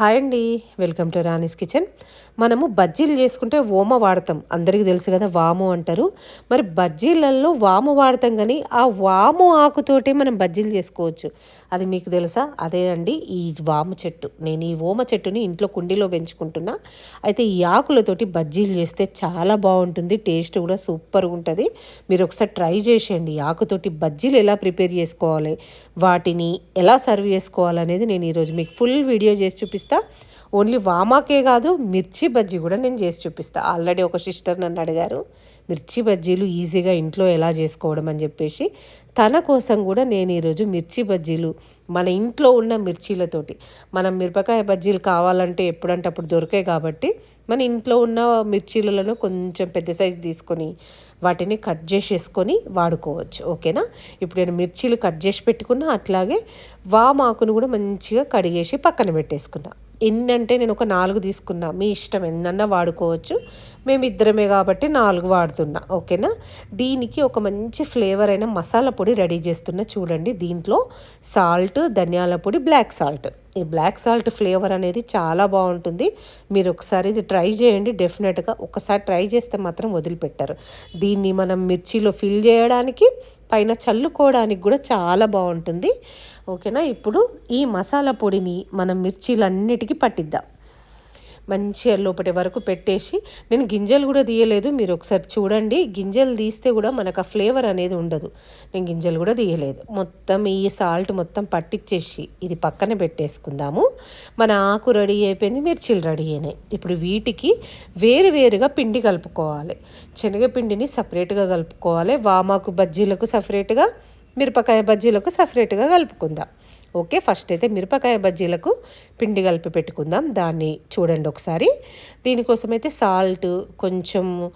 Hi అండి. Welcome to Rani's kitchen. మనము బజ్జీలు చేసుకుంటే ఓమ వాడతాం. అందరికీ తెలుసు కదా వాము అంటారు. మరి బజ్జీలలో వాము వాడతాం కానీ ఆ వాము ఆకుతోటే మనం బజ్జీలు చేసుకోవచ్చు. అది మీకు తెలుసా? అదే అండి ఈ వాము చెట్టు. నేను ఈ ఓమ చెట్టుని ఇంట్లో కుండీలో పెంచుకుంటున్నా. అయితే ఈ ఆకులతోటి బజ్జీలు చేస్తే చాలా బాగుంటుంది టేస్ట్ కూడా సూపర్గా ఉంటుంది. మీరు ఒకసారి ట్రై చేసేయండి. ఈ ఆకుతోటి బజ్జీలు ఎలా ప్రిపేర్ చేసుకోవాలి? వాటిని ఎలా సర్వ్ చేసుకోవాలనేది నేను ఈరోజు మీకు ఫుల్ వీడియో చేసి చూపిస్తా. ఓన్లీ వామాకే కాదు మిర్చి బజ్జీ కూడా నేను చేసి చూపిస్తా. ఆల్రెడీ ఒక సిస్టర్ నన్ను అడిగారు. మిర్చి బజ్జీలు ఈజీగా ఇంట్లో ఎలా చేసుకోవడం అని చెప్పేసి తన కోసం కూడా నేను ఈరోజు మిర్చి బజ్జీలు మన ఇంట్లో ఉన్న మిర్చీలతోటి మనం మిరపకాయ బజ్జీలు కావాలంటే ఎప్పుడంటే అప్పుడు దొరికాయి కాబట్టి మన ఇంట్లో ఉన్న మిర్చీలలో కొంచెం పెద్ద సైజు తీసుకొని వాటిని కట్ చేసేసుకొని వాడుకోవచ్చు ఓకేనా? ఇప్పుడు నేను మిర్చీలు కట్ చేసి పెట్టుకున్నా అట్లాగే వామాకును కూడా మంచిగా కడిగేసి పక్కన పెట్టేసుకున్నా. ఎన్ని అంటే నేను ఒక నాలుగు తీసుకున్నా. మీ ఇష్టం ఎన్నన్నా వాడుకోవచ్చు. మేము ఇద్దరమే కాబట్టి నాలుగు వాడుతున్నా. ఓకేనా? దీనికి ఒక మంచి ఫ్లేవర్ అయిన మసాలా పొడి రెడీ చేస్తున్నా చూడండి. దీంట్లో సాల్ట్ ధనియాల పొడి బ్లాక్ సాల్ట్. ఈ బ్లాక్ సాల్ట్ ఫ్లేవర్ అనేది చాలా బాగుంటుంది. మీరు ఒకసారి ఇది ట్రై చేయండి. డెఫినెట్గా ఒకసారి ట్రై చేస్తే మాత్రం వదిలిపెట్టారు. దీన్ని మనం మిర్చిలో ఫిల్ చేయడానికి పైన చల్లుకోవడానికి కూడా చాలా బాగుంటుంది. ఓకేనా? ఇప్పుడు ఈ మసాలా పొడిని మనం మిర్చీలన్నిటికీ పట్టిద్దాం. మంచిగా లోపటి వరకు పెట్టేసి నేను గింజలు కూడా తీయలేదు మీరు ఒకసారి చూడండి. గింజలు తీస్తే కూడా మనకు ఆ ఫ్లేవర్ అనేది ఉండదు. నేను గింజలు కూడా తీయలేదు. మొత్తం ఈ సాల్ట్ మొత్తం పట్టించేసి ఇది పక్కన పెట్టేసుకుందాము. మన ఆకు రెడీ అయిపోయింది మిర్చీలు రెడీ అయినాయి. ఇప్పుడు వీటికి వేరు వేరుగా పిండి కలుపుకోవాలి. శనగపిండిని సపరేట్గా కలుపుకోవాలి. వామాకు బజ్జీలకు సపరేట్గా మిరపకాయ బజ్జీలకు సపరేట్గా కలుపుకుందాం. ఓకే ఫస్ట్ అయితే మిరపకాయ బజ్జీలకు పిండి కలిపి పెట్టుకుందాం. దాన్ని చూడండి ఒకసారి. దీనికోసం అయితే సాల్ట్ కొంచెం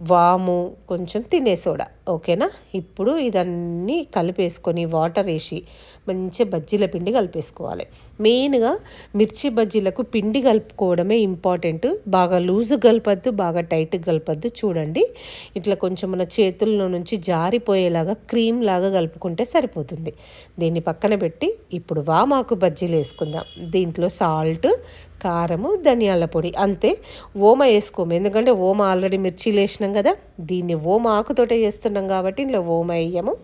వాము కొంచెం తినే సోడా. ఓకేనా? ఇప్పుడు ఇదన్నీ కలిపేసుకొని వాటర్ వేసి మంచిగా బజ్జీల పిండి కలిపేసుకోవాలి. మెయిన్గా మిర్చి బజ్జీలకు పిండి కలుపుకోవడమే ఇంపార్టెంట్. బాగా లూజు కలపద్దు బాగా టైట్గా కలపద్దు చూడండి. ఇట్లా కొంచెం మన చేతుల్లో నుంచి జారిపోయేలాగా క్రీమ్ లాగా కలుపుకుంటే సరిపోతుంది. దీన్ని పక్కన పెట్టి ఇప్పుడు వామాకు బజ్జీలు వేసుకుందాం. దీంట్లో సాల్ట్ కారము ధనియాల పొడి అంతే. ఓమ వేసుకోము. ఎందుకంటే ఓమ ఆల్రెడీ మిర్చీలు వేసినాం కదా. దీన్ని ఓమ ఆకుతోటే చేస్తున్నాం. కాబట్టి ఇందులో ఓమ వేయము.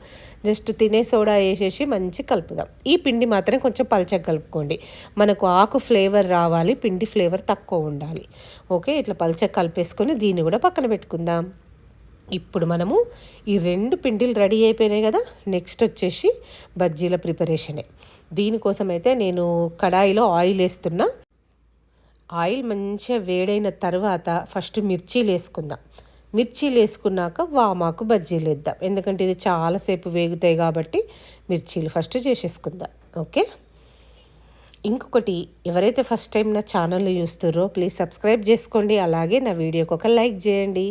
జస్ట్ తినే సోడా వేసేసి మంచి కలుపుదాం. ఈ పిండి మాత్రం కొంచెం పల్చగా కలుపుకోండి. మనకు ఆకు ఫ్లేవర్ రావాలి పిండి ఫ్లేవర్ తక్కువ ఉండాలి. ఓకే ఇట్లా పల్చగా కలిపేసుకొని దీన్ని కూడా పక్కన పెట్టుకుందాం. ఇప్పుడు మనము ఈ రెండు పిండిలు రెడీ అయిపోయినాయి కదా నెక్స్ట్ వచ్చేసి బజ్జీల ప్రిపరేషనే. దీనికోసం అయితే నేను కడాయిలో ఆయిల్ వేస్తున్నా. ఆయిల్ మంచిగా వేడైన తర్వాత ఫస్ట్ మిర్చీలు వేసుకుందాం. మిర్చీలు వేసుకున్నాక వామాకు బజ్జీలు వేద్దాం. ఎందుకంటే ఇది చాలాసేపు వేగుతాయి కాబట్టి మిర్చీలు ఫస్ట్ చేసేసుకుందాం. ఓకే ఇంకొకటి ఎవరైతే ఫస్ట్ టైం నా ఛానల్ చూస్తారో ప్లీజ్ సబ్స్క్రైబ్ చేసుకోండి. అలాగే నా వీడియోకి ఒక లైక్ చేయండి.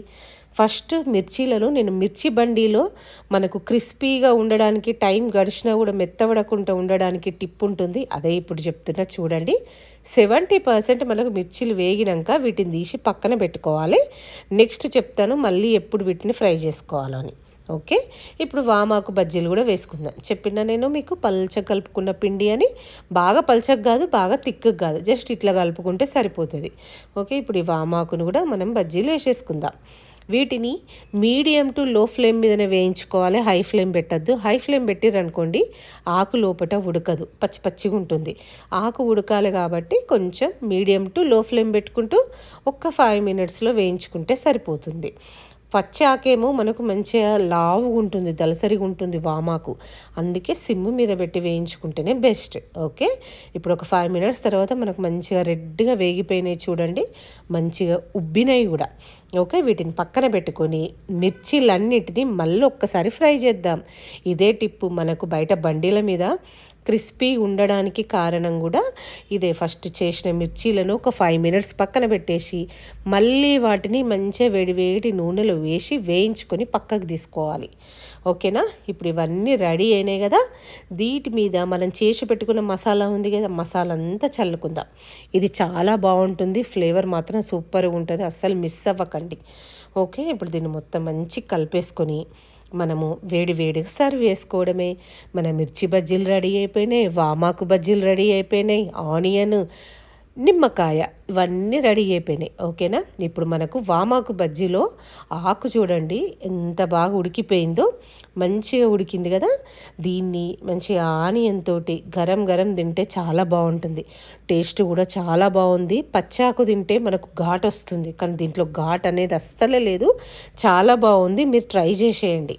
ఫస్ట్ మిర్చీలను నేను మిర్చి బండిలో మనకు క్రిస్పీగా ఉండడానికి టైం గడిచినా కూడా మెత్తబడకుండా ఉండడానికి టిప్ ఉంటుంది. అదే ఇప్పుడు చెప్తున్నా చూడండి. సెవెంటీ పర్సెంట్ మనకు మిర్చీలు వేగినాక వీటిని తీసి పక్కన పెట్టుకోవాలి. నెక్స్ట్ చెప్తాను మళ్ళీ ఎప్పుడు వీటిని ఫ్రై చేసుకోవాలని. ఓకే? ఇప్పుడు వామాకు బజ్జీలు కూడా వేసుకుందాం. చెప్పిన నేను మీకు పల్చ కలుపుకున్న పిండి అని. బాగా పల్చకు కాదు బాగా తిక్కకు కాదు. జస్ట్ ఇట్లా కలుపుకుంటే సరిపోతుంది. ఓకే? ఇప్పుడు ఈ వామాకును కూడా మనం బజ్జీలు వేసేసుకుందాం. వీటిని మీడియం టు లో ఫ్లేమ్ మీదనే వేయించుకోవాలి. హై ఫ్లేమ్ పెట్టద్దు. హై ఫ్లేమ్ పెట్టిరనుకోండి ఆకు లోపల ఉడకదు. పచ్చి పచ్చిగా ఉంటుంది. ఆకు ఉడకాలి కాబట్టి కొంచెం మీడియం టు లో ఫ్లేమ్ పెట్టుకుంటూ ఒక్క ఫైవ్ మినిట్స్లో వేయించుకుంటే సరిపోతుంది. పచ్చి ఆకేమో మనకు మంచిగా లావుగా ఉంటుంది దలసరిగా ఉంటుంది వామాకు. అందుకే సిమ్ మీద పెట్టి వేయించుకుంటేనే బెస్ట్. ఓకే? ఇప్పుడు ఒక ఫైవ్ మినిట్స్ తర్వాత మనకు మంచిగా రెడ్గా వేగిపోయినాయి చూడండి. మంచిగా ఉబ్బినాయి కూడా. ఓకే? వీటిని పక్కన పెట్టుకొని మిర్చీలన్నిటిని మళ్ళీ ఒక్కసారి ఫ్రై చేద్దాం. ఇదే టిప్పు మనకు బయట బండిల మీద. క్రిస్పీ ఉండడానికి కారణం కూడా ఇదే. ఫస్ట్ చేసిన మిర్చీలను ఒక ఫైవ్ మినిట్స్ పక్కన పెట్టేసి మళ్ళీ వాటిని మంచిగా వేడివేడి నూనెలో వేసి వేయించుకొని పక్కకు తీసుకోవాలి. ఓకేనా? ఇప్పుడు ఇవన్నీ రెడీ అయినాయి కదా. దీటి మీద మనం చేసి పెట్టుకున్న మసాలా ఉంది కదా మసాలా అంతా చల్లుకుందాం. ఇది చాలా బాగుంటుంది ఫ్లేవర్ మాత్రం సూపర్గా ఉంటుంది అస్సలు మిస్ అవ్వకండి. ఓకే? ఇప్పుడు దీన్ని మొత్తం మంచి కలిపేసుకొని మనము వేడి వేడిగా సర్వ్ చేసుకోవడమే. మన మిర్చి బజ్జీలు రెడీ అయిపోయినాయి వామాకు బజ్జీలు రెడీ అయిపోయినాయి ఆనియన్ నిమ్మకాయ ఇవన్నీ రెడీ అయిపోయినాయి ఓకేనా? ఇప్పుడు మనకు వామాకు బజ్జీలో ఆకు చూడండి ఎంత బాగా ఉడికిపోయిందో. మంచిగా ఉడికింది కదా? దీన్ని మంచిగా ఆనియన్ తోటి గరం గరం తింటే చాలా బాగుంటుంది. టేస్ట్ కూడా చాలా బాగుంది. పచ్చాకు తింటే మనకు ఘాట్ వస్తుంది కానీ దీంట్లో ఘాట్ అనేది అస్సలే లేదు. చాలా బాగుంది. మీరు ట్రై చేసేయండి.